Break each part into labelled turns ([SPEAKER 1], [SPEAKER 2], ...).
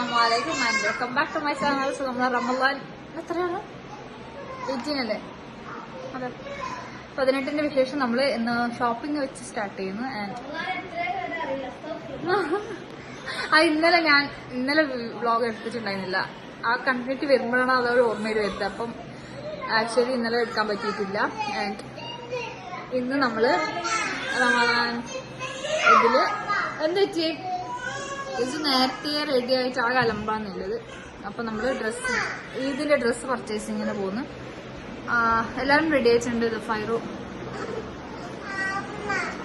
[SPEAKER 1] അസ്സലാമലൈക്കും and welcome back to my channel നമ്മൾ റമദാൻ എത്രയാണ്? എയ്റ്റീൻ അല്ലേ അതെ. പതിനെട്ടിന്റെ വിശേഷം നമ്മൾ ഇന്ന് ഷോപ്പിംഗ് വെച്ച് സ്റ്റാർട്ട് ചെയ്യുന്നു ആൻഡ് ആ ഇന്നലെ ഞാൻ ഇന്നലെ വ്ളോഗ് എടുത്തിട്ടുണ്ടായിരുന്നില്ല. ആ കണ്ടിട്ട് വരുമ്പോഴാണ് അതൊരു ഓർമ്മയിൽ വരുന്നത്. അപ്പം ആക്ച്വലി ഇന്നലെ എടുക്കാൻ പറ്റിയിട്ടില്ല. ആൻഡ് ഇന്ന് നമ്മൾ റമദാൻ ഇതിൽ എന്താ പറ്റി? ഇത് നേരത്തെ റെഡി ആയിട്ട് ആ കലമ്പാന്നുള്ളത് അപ്പൊ നമ്മൾ ഡ്രസ്സ് ഇതിന്റെ ഡ്രസ്സ് പർച്ചേസിങ്ങിന് പോകുന്നു ആ, എല്ലാരും റെഡി ആയിട്ടുണ്ട് ഇത്? ഫൈറോ?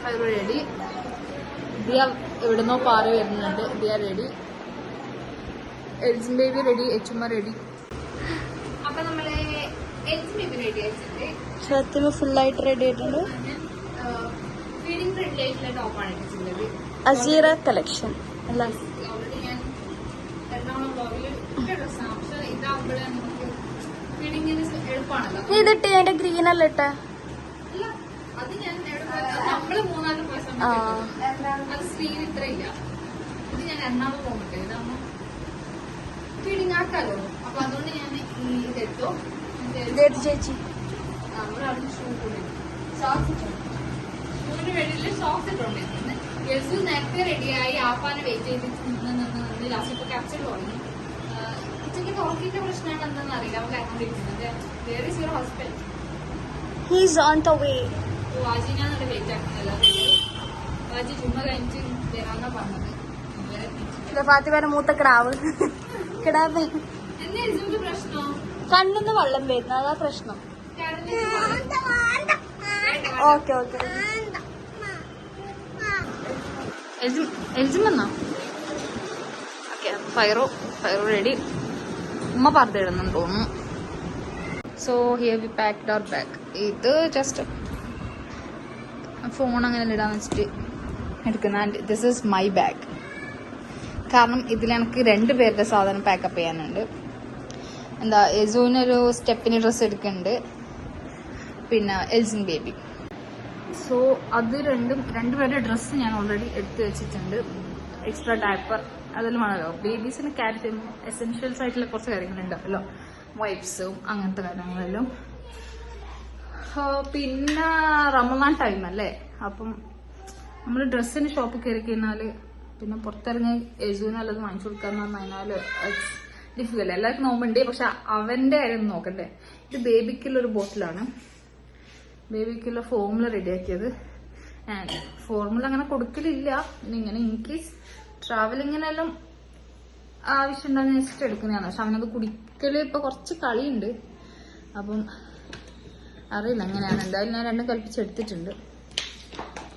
[SPEAKER 1] ഫൈറോ റെഡി ദിയ എവിടുന്നോ പാറ വരുന്നുണ്ട്. Diya ready Elgin baby ready എച്ചുമ്മ ready അപ്പൊ നമ്മൾ എൽജിൻ ബേബി റെഡി ആയിട്ടുണ്ട്.
[SPEAKER 2] ഫുൾ ഫുള്ളായിട്ട് റെഡി ആയിട്ടുണ്ട്.
[SPEAKER 1] ഫീഡിംഗ് റെഡി ആയിട്ടുള്ള ടോപ്പാണ് ഇട്ടിട്ടുള്ളത്
[SPEAKER 2] അസീറ കളക്ഷൻ ഇതിട്ട് അതിന്റെ ഗ്രീൻ അല്ല ഇട്ട? ചേച്ചി.
[SPEAKER 1] ഷൂവിന് യെസു നേരത്തെ റെഡിയായി ആപ്പാനെ വെയിറ്റ് ചെയ്ത് നിന്ന് നിന്ന് നിന്ന് ലാസ്റ്റ് ഇപ്പൊ ക്യാപ്ചർ തുടങ്ങി ഉച്ചയ്ക്ക് തുറക്കിന്റെ പ്രശ്നമാണ് എന്താണെന്ന് അറിയില്ല. അവൻ കണ്ടുകൊണ്ടിരിക്കുന്നത് വേറെ zero hospital
[SPEAKER 2] he's on the way
[SPEAKER 1] വാജിനാണ് wait ആക്കുന്നില്ല വാജി ചുമ്മാ കഴിഞ്ഞിട്ട് വരാന്നാ പറഞ്ഞത്.
[SPEAKER 2] ഫാത്തിമേന്റെ മൂത്ത കിടാവ്. കിടാവ്. കണ്ണിന്ന് വെള്ളം വരുന്നു. അതാ പ്രശ്നം. Okay okay.
[SPEAKER 1] എൽജിം വന്നോ ഓക്കെ ഫൈറോ ഫൈറോ റെഡി ഉമ്മ പറഞ്ഞിടുന്നു തോന്നുന്നു. So here we packed our bag ഇത് ജസ്റ്റ് ഫോൺ അങ്ങനെ ഇടാന്ന് വെച്ചിട്ട് എടുക്കുന്ന. And this is my bag കാരണം ഇതിൽ എനിക്ക് രണ്ട് പേരുടെ സാധനം പാക്കപ്പ് ചെയ്യാനുണ്ട്. എന്താ യസുവിനൊരു സ്റ്റെപ്പിന് ഡ്രസ്സ് എടുക്കുന്നുണ്ട്. പിന്നെ എൽസിൻ ബേബി സോ അത് രണ്ടും രണ്ടുപേരുടെ ഡ്രസ്സ് ഞാൻ ഓൾറെഡി എടുത്തു വെച്ചിട്ടുണ്ട്. എക്സ്ട്രാ ഡയപ്പർ അതെല്ലാം വേണമല്ലോ ബേബീസിന് ക്യാരി എസെൻഷ്യൽസ് ആയിട്ടുള്ള കുറച്ച് കാര്യങ്ങളുണ്ടല്ലോ വൈപ്സും അങ്ങനത്തെ കാര്യങ്ങളെല്ലാം. പിന്നെ റമദാൻ ടൈം അല്ലേ? അപ്പം നമ്മൾ ഡ്രസ്സിന് ഷോപ്പിൽ കയറി കഴിഞ്ഞാൽ പിന്നെ പുറത്തിറങ്ങി യജുവിന് നല്ലത് വാങ്ങിച്ചു കൊടുക്കാന്ന് പറഞ്ഞു കഴിഞ്ഞാൽ ഡിഫിക്കൽ എല്ലാവർക്കും നോമ്പുണ്ട് പക്ഷെ അവന്റെ കാര്യം നോക്കണ്ടേ? ഇത് ബേബിക്കുള്ളൊരു ബോട്ടിലാണ് ബേബിക്കുള്ള ഫോർമുല റെഡിയാക്കിയത് ഫോർമുല അങ്ങനെ കൊടുക്കലില്ല. ഇങ്ങനെ ഇൻ കേസ് ട്രാവലിങ്ങിനെല്ലാം ആവശ്യമുണ്ടെന്ന് വെച്ചിട്ട് എടുക്കുന്നതാണ്. പക്ഷെ അവനത് കുടിക്കൽ ഇപ്പൊ കുറച്ച് കളിയുണ്ട്. അപ്പം അറിയില്ല എങ്ങനെയാണ്. എന്തായാലും ഞാൻ രണ്ടും കൽപ്പിച്ചെടുത്തിട്ടുണ്ട്.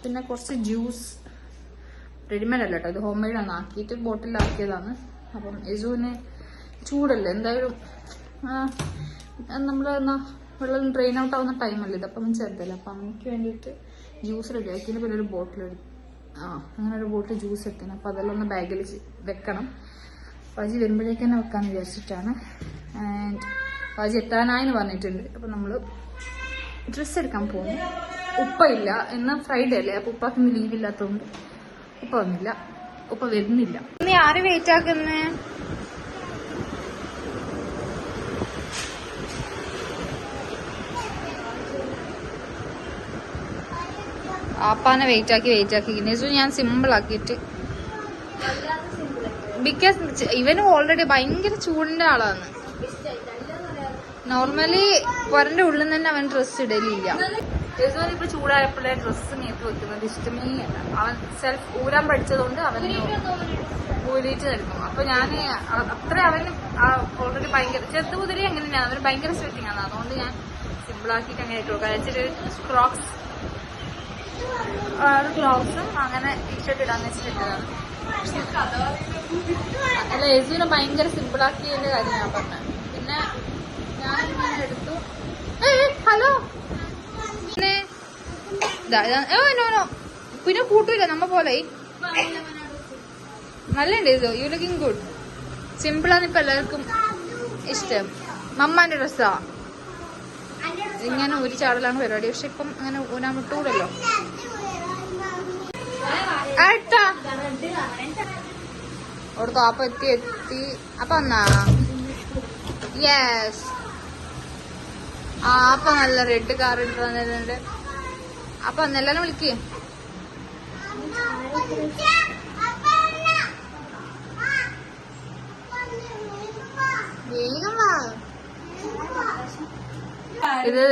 [SPEAKER 1] പിന്നെ കുറച്ച് ജ്യൂസ് റെഡിമെയ്ഡ് അല്ല കേട്ടോ. ഇത് ഹോം മെയ്ഡ് ആണ്. ആക്കിയിട്ട് ബോട്ടിലാക്കിയതാണ് അപ്പം യജുവിന് ചൂടല്ലേ? എന്തായാലും നമ്മൾ എന്നാ വെള്ളം ഡ്രെയിൻ ഔട്ട് ആവുന്ന ടൈമല്ലേ ഇത് അപ്പം ചേർത്തില്ല? അപ്പം അവനക്ക് വേണ്ടിയിട്ട് ജ്യൂസ് റെഡി ആക്കി പിന്നെ ഒരു ബോട്ടിൽ ആ അങ്ങനെ ഒരു ബോട്ടിൽ ജ്യൂസ് എത്തണം അപ്പം അതെല്ലാം ഒന്ന് ബാഗിൽ വെക്കണം. പാജി വരുമ്പോഴേക്ക് തന്നെ വെക്കാൻ വിചാരിച്ചിട്ടാണ്. ആൻഡ് പാജി എത്താനായെന്ന് പറഞ്ഞിട്ടുണ്ട്. അപ്പം നമ്മൾ ഡ്രസ്സ് എടുക്കാൻ പോകുന്നു ഉപ്പ ഇല്ല. ഇന്ന് ഫ്രൈഡേ അല്ലേ? അപ്പം ഉപ്പാക്ക് ഇന്ന് ലീവ് ഇല്ലാത്തതുകൊണ്ട് ഉപ്പ വന്നില്ല. ഉപ്പ വരുന്നില്ല. നീ ആര് വെയിറ്റ് ആക്കുന്നേ? ആപ്പാനെ വെയിറ്റ് ആക്കി വെയിറ്റ് ആക്കി. ഇന്നേസു ഞാൻ സിമ്പിൾ ആക്കിയിട്ട്. ബിക്കോസ് ഇവനും ഓൾറെഡി ഭയങ്കര ചൂടിന്റെ ആളാണ്. നോർമലി പൊരന്റെ ഉള്ളിൽ തന്നെ അവൻ ഡ്രസ്സ് ഇടലില്ല. യജുവൻ ഇപ്പൊ ചൂടായപ്പോഴേ ഡ്രസ്സ് മേത്ത് വെക്കുന്നത് ഇഷ്ടമേ അല്ല. അവൻ സെൽഫ് ഊരാൻ പഠിച്ചതുകൊണ്ട് അവൻ ഊരിയിട്ട് നിൽക്കും അപ്പൊ ഞാൻ അത്ര അവന് ഓൾറെഡി ഭയങ്കര ചെറുത് മുതലേ അങ്ങനെ തന്നെയാണ് അവന് ഭയങ്കര സ്വെറ്റിംഗ് ആണ്. അതുകൊണ്ട് ഞാൻ സിമ്പിൾ ആക്കിയിട്ട് അങ്ങനെ ഇട്ടു കഴിച്ചിട്ട് ക്രോക്സ് ക്ലോക്സും അങ്ങനെ ടീഷർട്ട് ഇടാന്ന് വെച്ചിട്ടുള്ളതാണ് അല്ല യേസുവിനെ ഭയങ്കര സിമ്പിൾ ആക്കിയതിന്റെ കാര്യം ഞാൻ പറഞ്ഞത്. പിന്നെ ഞാൻ ഇങ്ങനെ എടുത്തു. ഹലോ. പിന്നെ കൂട്ടൂല നമ്മ പോലെ. നല്ലുണ്ട് ഇത്. യു ലുക്കിംഗ് ഗുഡ് സിമ്പിളാണ് ഇപ്പൊ എല്ലാവർക്കും ഇഷ്ടം. മമ്മാന്റെ ഡ്രസ്സാ. ഇങ്ങനെ ഒരു ചാടലാണ് പരിപാടി. പക്ഷെ ഇപ്പം അങ്ങനെ ഊനാൻ വിട്ടൂടല്ലോ ആട്ടാ അപ്പൊ എത്തി എത്തി. അപ്പൊ എന്നാ യെസ് ആ അപ്പൊ നല്ല റെഡ് കാർ ഇട്ട് വന്നിട്ടുണ്ട്. അപ്പൊ അന്നെല്ലാം വിളിക്കേ. ഇത്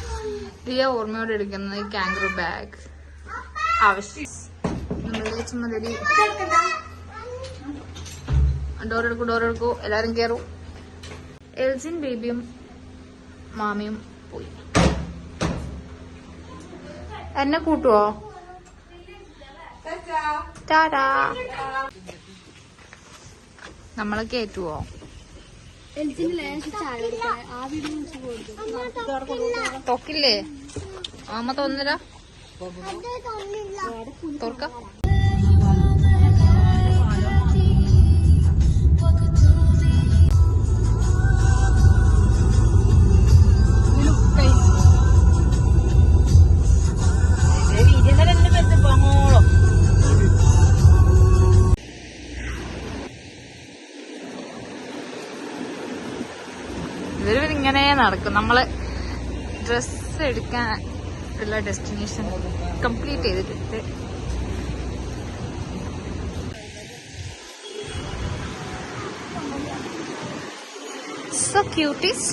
[SPEAKER 1] ദിയ ഓർമ്മയോടെ എടുക്കുന്നത് കാങ്കറു ബാഗ് ആവശ്യം. നമ്മളുടെ ചുമതല ഡോർ എടുക്കൂ ഡോർ എടുക്കൂ എല്ലാരും കേറും. എൽസിൻ ബേബിയും മാമിയും പോയി. എന്നെ കൂട്ടുവോ? ടാടാ. നമ്മളെ കേറ്റുവോ? തൊക്കില്ലേ? തോന്നര തുറക്ക. ഇങ്ങനെ നടക്കും. നമ്മൾ ഡ്രസ് എടുക്കാൻ ഉള്ള ഡെസ്റ്റിനേഷൻ കംപ്ലീറ്റ് ചെയ്തിട്ടുണ്ട് സോ ക്യൂട്ടീസ്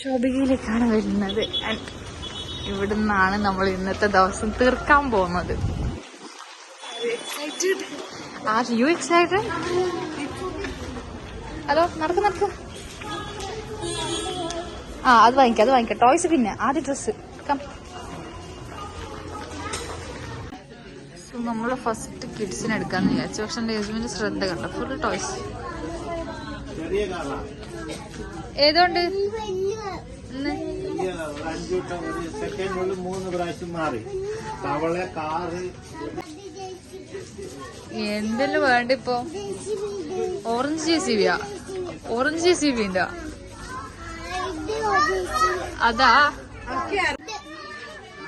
[SPEAKER 1] ശോഭികയിലേക്കാണ് വരുന്നത്. ഇവിടുന്നാണ് നമ്മൾ ഇന്നത്തെ ദിവസം തീർക്കാൻ പോകുന്നത്. ആർ യു എക്സൈറ്റഡ് ഹലോ നടക്ക് നടക്ക്. ആ അത് വാങ്ങിക്കാം അത് വാങ്ങിക്കാം. ടോയ്സ് പിന്നെ ആദ്യ ഡ്രസ്സ് കം സോ നമ്മൾ ഫസ്റ്റ് കിഡ്സിന് എടുക്കാന്ന് വിചാരിച്ചു. പക്ഷെ എന്റെ യജമാന്റെ ശ്രദ്ധ കണ്ട? ഫുൾ ടോയ്സ് ഏതോണ്ട് എന്തെല്ലാം വേണ്ടിപ്പോ? Orange J C orange J C ബിന്റെ അതാ.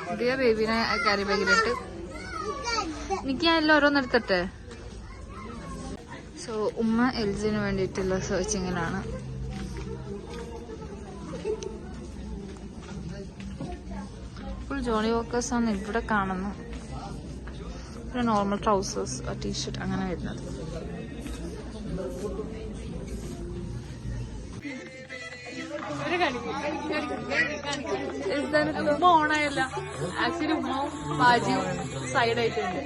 [SPEAKER 1] പുതിയ ബേബിനെ ക്യാരി ബാഗിലിട്ട് എനിക്ക് ഞാൻ എല്ലാം ഓരോന്ന് എടുത്തട്ടെ? സോ ഉമ്മ എൽജിന് വേണ്ടിയിട്ടുള്ള സെർച്ചിങ്ങിലാണ് ഫുൾ ജോണി വർക്കേഴ്സ് ആണ് ഇവിടെ കാണുന്നു നോർമൽ ട്രൗസേഴ്സ് ടീഷർട്ട് അങ്ങനെ വരുന്നത്. ഉമ്മ ഓണായല്ല. ആക്ച്വലി ഉമ്മവും ബാജിയും സൈഡ് ആയിട്ടുണ്ട്.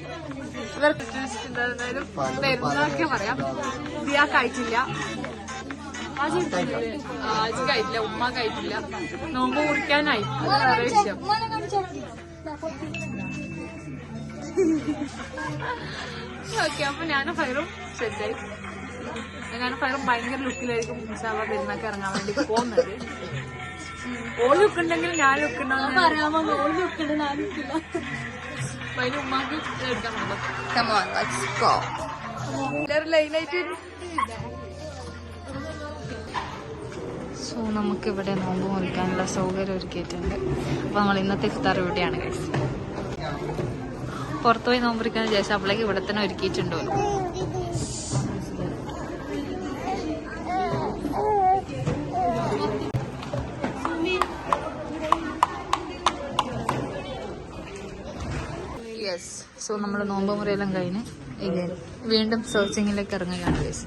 [SPEAKER 1] ഇവർക്ക് പെരുന്നാളൊക്കെ പറയാം. ദിയ കഴിച്ചില്ല. ആജി? ആജി ഉമ്മ കഴിച്ചില്ല. നോമ്പ് കുടിക്കാനായി അത് വേറെ വിഷയം. ഓക്കെ അപ്പൊ ഞാനും ഫയറും സെറ്റായി ഞാനും ഫയറും ഭയങ്കര ലുക്കിലായിരിക്കും പെരുന്നാക്ക് ഇറങ്ങാൻ വേണ്ടി പോകുന്നത്. ഓൾ ഞാൻ
[SPEAKER 2] പറയാമോ ഓൾ ഞാൻ നിൽക്കില്ല
[SPEAKER 1] അതിന് ഉമ്മാക്ക് എടുക്കാൻ എല്ലാവരും ലൈനായിട്ട് സോ നമുക്ക് ഇവിടെ നോമ്പ് മുറിക്കാനുള്ള സൗകര്യം ഒരുക്കിയിട്ടുണ്ട്. അപ്പൊ നമ്മൾ ഇന്നത്തെ ഇഫ്താർ ഇവിടെയാണ് കഴിച്ചത് പുറത്തുപോയി നോമ്പ് മുറിക്കാൻ വിചാരിച്ചാൽ അപ്പോഴേക്ക് ഇവിടെ തന്നെ ഒരുക്കിയിട്ടുണ്ടോ സോ നമ്മൾ നോമ്പ് മുറിയെല്ലാം കഴിഞ്ഞ് വീണ്ടും സെർച്ചിങ്ങിലേക്ക് ഇറങ്ങുകയാണ് ഗൈസ്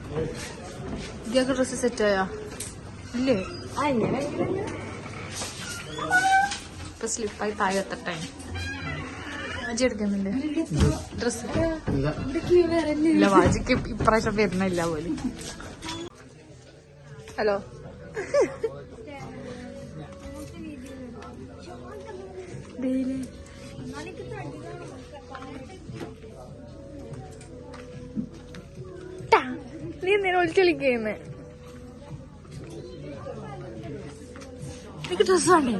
[SPEAKER 1] ഇതൊക്കെ ഡ്രസ്സ് സെറ്റ് ആയാ? ഇല്ലേ? ഇപ്പൊ സ്ലിപ്പായി താഴെ എത്തട്ടെ. വാജി എടുക്കുന്നില്ലേ? ഡ്രസ് ഇല്ല വാജിക്ക് ഇപ്രാവശ്യം വരുന്നില്ല പോലും. ഹലോ? ഡെയിലി. എന്തിനാ വിളിച്ചളിക്കുന്നേ എനിക്ക് ഡ്രസ് വേണ്ടേ?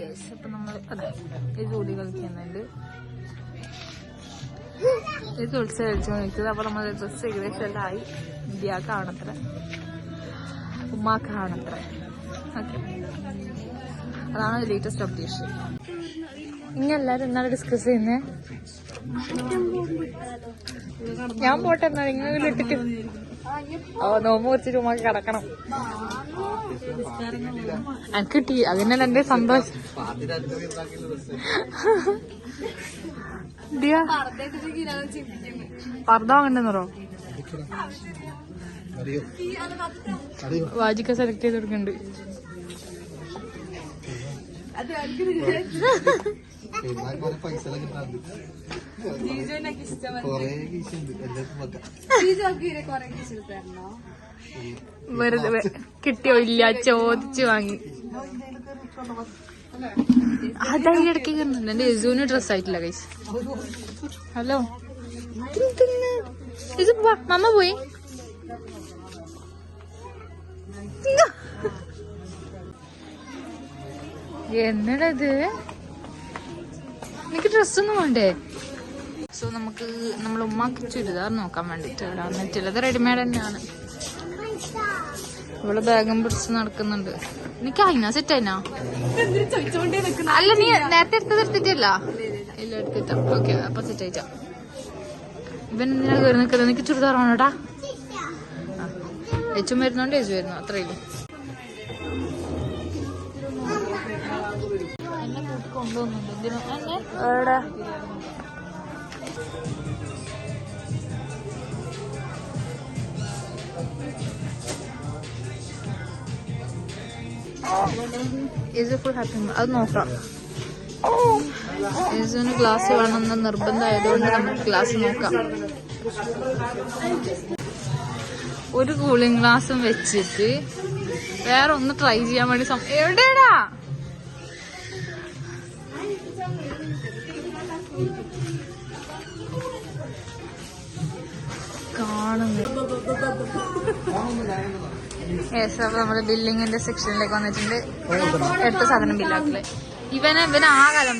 [SPEAKER 1] യെസ് അപ്പൊ നമ്മൾ അതെ ഈ ജോലി കളിക്കുന്നുണ്ട്. ഇത് തുളസി കളിച്ചു അപ്പൊ നമ്മൾ ഡ്രസ് ഏകദേശം എല്ലാം ആയി. ഇന്ത്യക്കാണത്ര ഉമ്മാക്കാണത്ര ഓക്കെ അതാണ് ലേറ്റസ്റ്റ് അപ്ഡേഷൻ ഇനി എല്ലാരും എന്നാണ് ഡിസ്കസ് ചെയ്യുന്നേ. ഞാൻ പോട്ടെ എന്നാ നിങ്ങൾ ഇട്ടിട്ട്. ഓ നോമ്പ് കുറച്ച് ഉമ്മ കിടക്കണം. എനിക്ക് കിട്ടി അതിനെ എന്റെ സന്തോഷം. പർദ്ദ വാങ്ങണ്ടെന്നോ വാജിക്ക സെലക്ട് ചെയ്ത് കൊടുക്കുന്നുണ്ട് വെറുതെ വെ- കിട്ടിയോ ഇല്ല ചോദിച്ചു വാങ്ങി. അതായി ഇടയ്ക്ക് കയറുന്നുണ്ട് എന്റെ യസുവിന് ഡ്രസ് ആയിട്ടില്ല കൈസ്. ഹലോ. ഇത് മമ്മ പോയി. എന്നടത് എനിക്ക് ഡ്രസ്സൊന്നും വേണ്ടേ? സോ നമുക്ക് നമ്മൾ ഉമ്മാക്ക് ചുരിദാർ നോക്കാൻ വേണ്ടിട്ട് ചിലത് റെഡിമെയ്ഡ് തന്നെയാണ്. ഇവൾ ബാഗും പിടിച്ച് നടക്കുന്നുണ്ട്. എനിക്ക് അതിനാ സെറ്റ് അതിനാ അല്ല നീ നേരത്തെ എടുത്തത് എടുത്തിട്ടില്ല? ഇല്ല എടുത്തിട്ട ഓക്കെ അപ്പൊ സെറ്റ് ആയിട്ടാ. ഇവൻ എന്തിനാ കയറി നിൽക്കുന്നത്? എനിക്ക് ചുരിദാർ വേണോട്ടാ എച്ചും വരുന്നോണ്ട് ഏച്ചു വരുന്നു. അത്രയും എവിടെ? ഇത് ഫുൾ ഹാപ്പി അത് നോക്കാം. ഗ്ലാസ് വേണമെന്ന് നിർബന്ധമായതുകൊണ്ട് നമുക്ക് ഗ്ലാസ് നോക്കാം. ഒരു കൂളിംഗ് ഗ്ലാസും വെച്ചിട്ട് വേറെ ഒന്ന് ട്രൈ ചെയ്യാൻ വേണ്ടി എവിടെയാടാ? യെസ് അപ്പൊ നമ്മൾ ബില്ലിങ്ങിന്റെ സെക്ഷനിലേക്ക് വന്നിട്ടുണ്ട്. എടുത്ത സാധനം ബില്ലാക്കൽ ഇവനെ ഇവന് ആ
[SPEAKER 2] കാലം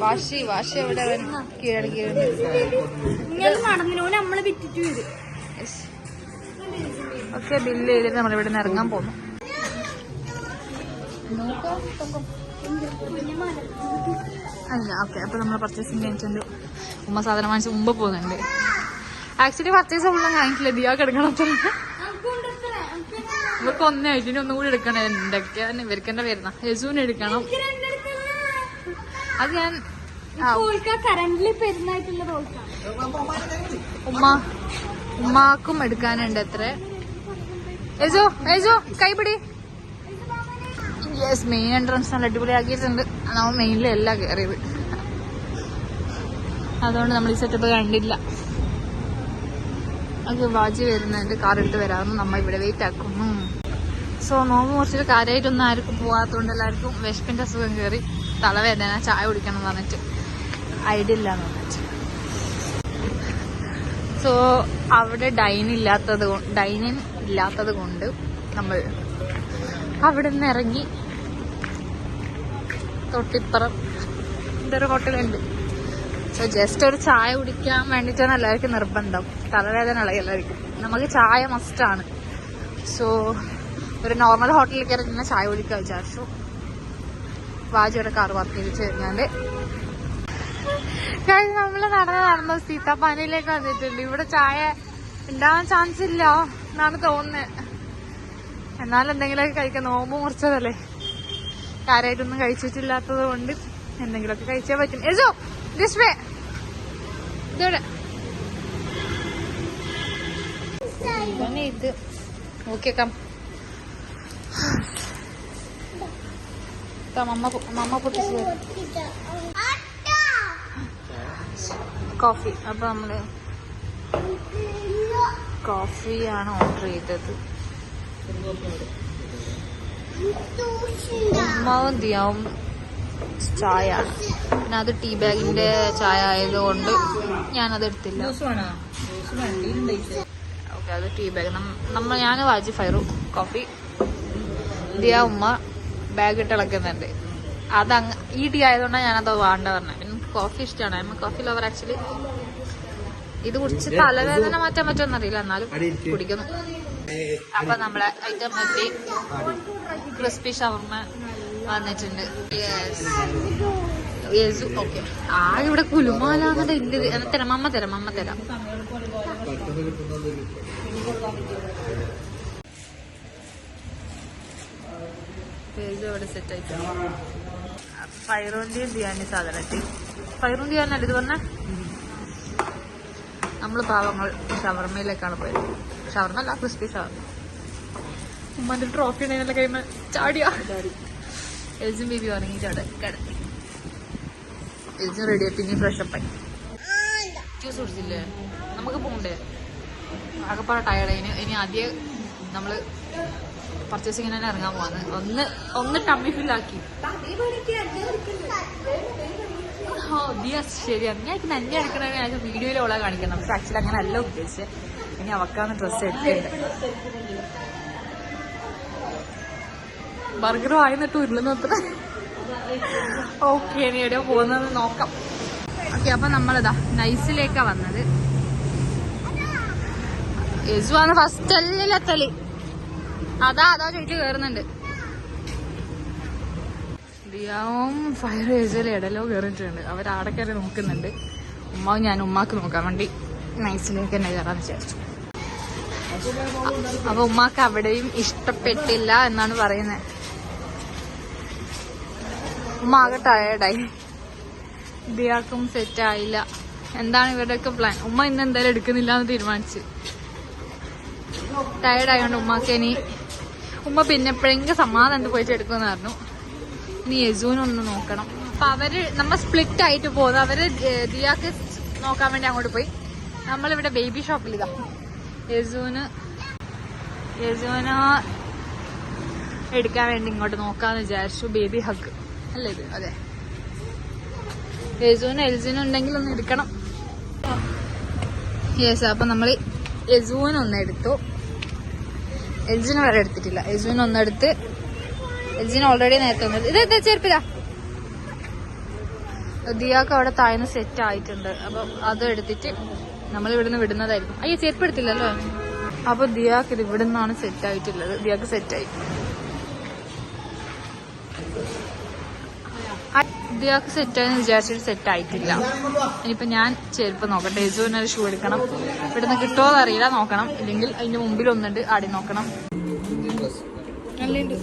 [SPEAKER 1] വാശി വാശി എവിടെ അവൻ ഓക്കെ ബില്ല് ചെയ്തിട്ട് നമ്മളിവിടെ നിന്ന് ഇറങ്ങാൻ പോകുന്നു അല്ല ഓക്കെ അപ്പൊ നമ്മൾ പർച്ചേസിങ് കഴിഞ്ഞിട്ടുണ്ട് ഉമ്മ സാധനം വാങ്ങിച്ച് മുമ്പ് പോകുന്നുണ്ട്. ആക്ച്വലി പർച്ചേസ് ഫുള്ളും കാണിക്കില്ല ദിയാ കിടക്കണം ഇവർക്ക് ഒന്നേ ആയിട്ട് ഇനി ഒന്നും കൂടി എടുക്കണം. എന്തൊക്കെയാണ് ഇവർക്ക് എന്റെ വരുന്ന യസൂന് എടുക്കണം. അത് ഞാൻ ഉമ്മ ഉമ്മാക്കും എടുക്കാനുണ്ട് എത്ര യസു യസു കൈപിടി യെസ് മെയിൻ എൻട്രൻസ് നല്ല അടിപൊളിയാക്കിയിട്ടുണ്ട്. നമ്മൾ മെയിനിലല്ല കയറിയത് അതുകൊണ്ട് നമ്മൾ ഈ സെറ്റപ്പ് കണ്ടില്ല. അത് വാജി വരുന്നതിന്റെ കാർ എടുത്ത് വരാമെന്ന് നമ്മൾ ഇവിടെ വെയിറ്റ് ആക്കുന്നു. സോ നോമ്പ് മുറിച്ചിട്ട് കാര്യമായിട്ടൊന്നും ആർക്കും പോകാത്തതുകൊണ്ട് എല്ലാവർക്കും വിശപ്പിന്റെ അസുഖം കയറി തലവേദന ചായ കുടിക്കണം എന്ന് പറഞ്ഞിട്ട് ഐഡിയ ഇല്ല എന്ന് പറഞ്ഞിട്ട്. സോ അവിടെ ഡൈൻ ഇല്ലാത്തത് ഡൈനിങ് ഇല്ലാത്തത് കൊണ്ട് നമ്മൾ അവിടെ നിന്ന് ഇറങ്ങി തൊട്ടിപ്പുറം. ഇതൊരു ഹോട്ടലുണ്ട്. സോ ജസ്റ്റ് ഒരു ചായ കുടിക്കാൻ വേണ്ടിയിട്ടാണ് എല്ലാവർക്കും നിർബന്ധം. തലവേദന ഉള്ള എല്ലാവർക്കും. നമുക്ക് ചായ മസ്റ്റാണ് സോ ഒരു നോർമൽ ഹോട്ടലിൽ കയറി തന്നെ ചായ കുടിക്കാൻ വിചാരിച്ചു. വാജിയുടെ കാർ വർക്ക് ചെയ്ത് കഴിഞ്ഞാൽ കഴിഞ്ഞ നമ്മൾ നടന്ന് നടന്ന. സീതാപ്പാനിയിലേക്ക് വന്നിട്ടുണ്ട്. ഇവിടെ ചായ ഉണ്ടാവാൻ ചാൻസ് ഇല്ല എന്നാണ് തോന്നുന്നത്. എന്നാലും എന്തെങ്കിലുമൊക്കെ കഴിക്കാൻ നോമ്പ് മുറിച്ചതല്ലേ? കാര്യമായിട്ടൊന്നും കഴിച്ചിട്ടില്ലാത്തത് കൊണ്ട് എന്തെങ്കിലുമൊക്കെ കഴിച്ചാൽ പറ്റും. എസോ ദിസ് വേ ഇതോടെ ഇതാണ് ഇത്. ഓക്കെ കം മമ്മ മമ്മ പൊട്ടിച്ച് കോഫി. അപ്പൊ നമ്മൾ കോഫിയാണ് ഓർഡർ ചെയ്തത്. ഉമ്മാവും ദിയാവും ചായ. പിന്നെ അത് ടീ ബാഗിന്റെ ചായ ആയതുകൊണ്ട് ഞാനത് എടുത്തില്ല ഓക്കെ അത് ടീ ബാഗ്. നമ്മൾ ഞാൻ വാജി ഫയറു കോഫി ദിയ ഉമ്മ ബാഗ് ഇട്ട് ഇളക്കുന്നുണ്ട്. അത് അങ്ങ് ഈ ടീ ആയതുകൊണ്ടാണ് ഞാനത് വേണ്ട പറഞ്ഞത് പിന്നെ എനിക്ക് കോഫി ഇഷ്ടമാണ് അമ്മ കോഫി ലവർ ആക്ച്വലി ഇത് കുടിച്ച് തലവേദന മാറ്റാൻ പറ്റുമെന്നറിയില്ല എന്നാലും കുടിക്കുന്നു. അപ്പൊ നമ്മളെ ഐറ്റം എത്തി ക്രിസ്പി ഷവർമ വന്നിട്ടുണ്ട്. യെസ് ഓക്കെ ആകെ ഇവിടെ കുലുമാലാന്നത് എന്ത് എന്നാ തരാം അമ്മ തരാം അമ്മ തരാം. അവിടെ സെറ്റ് ആയിട്ടുണ്ട് ഫൈറോന്റെയും ദിയാനി സാധനത്തി ഫൈറോൻ ദിയാനല്ല ഇത് പറഞ്ഞ? നമ്മൾ പാവങ്ങൾ ഷവർമയിലേക്കാണ് പോയത്. ഷവർമ അല്ല ക്രിസ്പി ഷവർമ. ഉമ്മാന്റെ ട്രോഫി ഉണ്ടെങ്കിൽ കഴിയുമ്പോൾ ചാടിയാ. എൽസും ബേബി ഉറങ്ങി ചാട കിടത്തി. എൽസും റെഡിയായി പിന്നെ ഫ്രഷ് അപ്പായി ജ്യൂസ് കുടിച്ചില്ലേ? നമുക്ക് പോണ്ടേ? ആകെപ്പാറ ടയർഡ് ഇനി ആദ്യം നമ്മൾ പർച്ചേസിങ്ങിന് തന്നെ ഇറങ്ങാൻ പോവാന്ന്. ഒന്ന് ഒന്ന് ടമ്മി ഫില്ലാക്കി ശരി അങ്ങനെ നന്നെ എടുക്കണേ ഞാൻ വീഡിയോയിൽ ഓളാ കാണിക്കണം. പക്ഷെ ആക്ച്വലി അങ്ങനെ അല്ല ഉദ്ദേശിച്ചത് ഇനി അവക്കാണ് ഡ്രസ്സ് എടുക്കേണ്ടത് ബർഗർ വായിന്നിട്ട് ഉരുളുന്ന അത്ര. ഓക്കെ ഇനി എവിടെയോ പോകുന്നത് നോക്കാം. ഓക്കെ അപ്പൊ നമ്മളിതാ നൈസിലേക്കാ വന്നത്. യജുവാണ് ഫസ്റ്റ് അല്ലെത്തൽ അതാ അതാ ചോദിച്ചു കയറുന്നുണ്ട് ദിയാവും ഫയർ ഏജലും ഇടലോ കയറിയിട്ടുണ്ട് അവരാടെ കയറി നോക്കുന്നുണ്ട്. ഉമ്മാവ് ഞാൻ ഉമ്മാക്ക് നോക്കാൻ വേണ്ടി. നൈസിലേക്ക് തന്നെ കയറാന്ന് വിചാരിച്ചു അപ്പൊ ഉമ്മാക്ക് അവിടെയും ഇഷ്ടപ്പെട്ടില്ല എന്നാണ് പറയുന്നത്. ഉമ്മ ആകെ ടയേർഡായി ദിയാക്കും സെറ്റ് ആയില്ല. എന്താണ് ഇവരുടെയൊക്കെ പ്ലാൻ ഉമ്മ ഇന്ന് എന്തായാലും എടുക്കുന്നില്ല എന്ന് തീരുമാനിച്ചു ടയേർഡ് ഉമ്മാക്ക് ഇനി ഉമ്മ പിന്നെ എപ്പോഴെങ്കിലും സമാധാനം പോയിട്ട് എടുക്കുമെന്ന് പറഞ്ഞു. ഇനി യജുവിനൊന്ന് നോക്കണം. അപ്പൊ അവർ നമ്മ സ്പ്ലിറ്റ് ആയിട്ട് പോകുന്നത് അവർ ദിയാക്ക് നോക്കാൻ വേണ്ടി അങ്ങോട്ട് പോയി. നമ്മളിവിടെ ബേബി ഷോപ്പിൽ ഇതാ യസുവിന് യജുവിന് എടുക്കാൻ വേണ്ടി ഇങ്ങോട്ട് നോക്കാന്ന് വിചാരിച്ചു. ബേബി ഹഗ് അല്ലേ ഇത്? അതെ. യസുവിന് എൽജിനും ഉണ്ടെങ്കിൽ ഒന്ന് എടുക്കണം. യെസ് അപ്പൊ നമ്മൾ യജുവിന് ഒന്ന് എടുത്തു. എൽജിന് വരെ എടുത്തിട്ടില്ല. യജുവിന് ഒന്നെടുത്ത് എൽജിന് ഓൾറെഡി നേരത്തെ ഒന്ന് ഇത് എന്താ ചേർപ്പിതാ. ദിയാക്ക് അവിടെ താഴ്ന്ന് സെറ്റ് ആയിട്ടുണ്ട്. അപ്പൊ അത് എടുത്തിട്ട് നമ്മൾ ഇവിടുന്ന് വിടുന്നതായിരിക്കും. അയ്യോ ചെരുപ്പ് എടുത്തില്ലല്ലോ അപ്പൊ ദിയാക്ക് ഇത് ഇവിടെ നിന്നാണ് സെറ്റ് ആയിട്ടുള്ളത്. ദിയാക്ക് സെറ്റ് ആയി. ആ, ദിയാക്ക് സെറ്റ് ആയെന്ന് വിചാരിച്ചിട്ട് സെറ്റ് ആയിട്ടില്ല. ഇനിയിപ്പോ ഞാൻ ചെരുപ്പ് നോക്കട്ടെ. യജുവിന് ഒരു ഷൂ എടുക്കണം. ഇവിടുന്ന് കിട്ടുമോ അറിയില്ല. നോക്കണം. ഇല്ലെങ്കിൽ അതിന്റെ മുമ്പിൽ ഒന്നുണ്ട് ആടി നോക്കണം. നല്ലുണ്ട്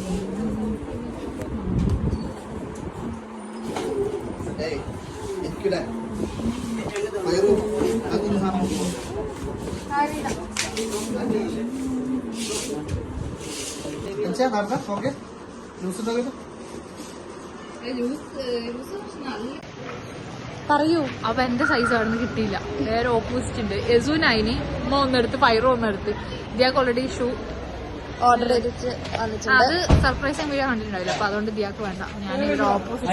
[SPEAKER 1] പറയൂ അപ്പൊ എന്റെ സൈസ് അവിടെ നിന്ന് കിട്ടിയില്ല. വേറെ ഓപ്പോസിറ്റ് ഉണ്ട്. യസൂനായിനി ഉമ്മ ഒന്നെടുത്ത് പൈറോ ഒന്നെടുത്ത്. ദിയാക്ക് ഓൾറെഡി ഷൂ
[SPEAKER 2] ഓർഡർ ചെയ്തിട്ട്
[SPEAKER 1] അത് സർപ്രൈസ് വീഡിയോ കണ്ടിട്ടുണ്ടാവില്ല. അപ്പൊ അതുകൊണ്ട് ദിയാക്ക് വേണ്ട. ഞാൻ ഇവിടെ ഓപ്പോസിറ്റ്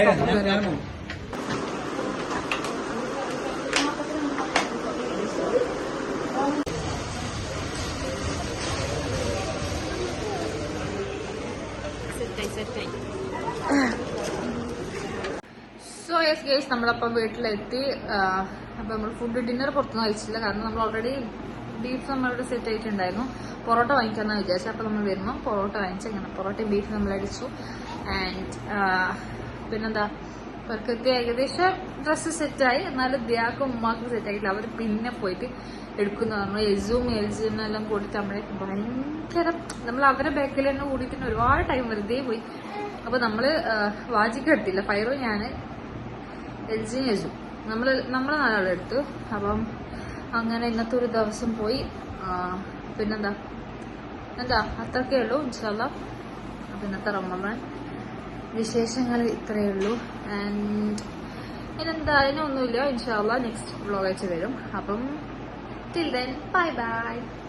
[SPEAKER 1] സോ യെസ് ഗേസ് നമ്മളപ്പം വീട്ടിലെത്തി. അപ്പം നമ്മൾ ഫുഡ് ഡിന്നർ പുറത്തുനിന്ന് കഴിച്ചില്ല കാരണം നമ്മൾ ഓൾറെഡി ബീഫ് നമ്മളിവിടെ സെറ്റ് ആയിട്ടുണ്ടായിരുന്നു. പൊറോട്ട വാങ്ങിക്കാമെന്ന് വിചാരിച്ചു അപ്പം നമ്മൾ വരുമ്പോൾ പൊറോട്ട വാങ്ങിച്ചു അങ്ങനെ പൊറോട്ടയും ബീഫ് നമ്മൾ അടിച്ചു. ആൻഡ് പിന്നെന്താ? ഇവർക്കൊക്കെ ഏകദേശം ഡ്രസ്സ് സെറ്റായി എന്നാലും ദ്യാക്കും ഉമ്മാക്കും സെറ്റ് ആയിട്ടില്ല. അവർ പിന്നെ പോയിട്ട് എടുക്കുന്ന നമ്മൾ എസും എൽസും എല്ലാം കൂടിയിട്ട് നമ്മളെ ഭയങ്കര നമ്മൾ അവരെ ബാക്കിൽ തന്നെ കൂടിയിട്ട് ഒരുപാട് ടൈം വെറുതെ പോയി. അപ്പൊ നമ്മൾ വാജിക്ക് എടുത്തില്ല. ഫൈറോ ഞാൻ എൽജിയും യജു നമ്മൾ നമ്മൾ നാലാളെടുത്തു അപ്പം അങ്ങനെ ഇന്നത്തെ ഒരു ദിവസം പോയി. പിന്നെന്താ? എന്താ? അത്രക്കേ ഉള്ളൂ ഇൻഷാല്ല അപ്പം ഇന്നത്തെ വിശേഷങ്ങൾ ഇത്രയേ ഉള്ളൂ. ആൻഡ് ഇനി എന്തായാലും ഇതിനൊന്നുമില്ല ഇൻഷാല്ല നെക്സ്റ്റ് വ്ളോഗ് അയച്ചു വരും. അപ്പം Till then, bye bye.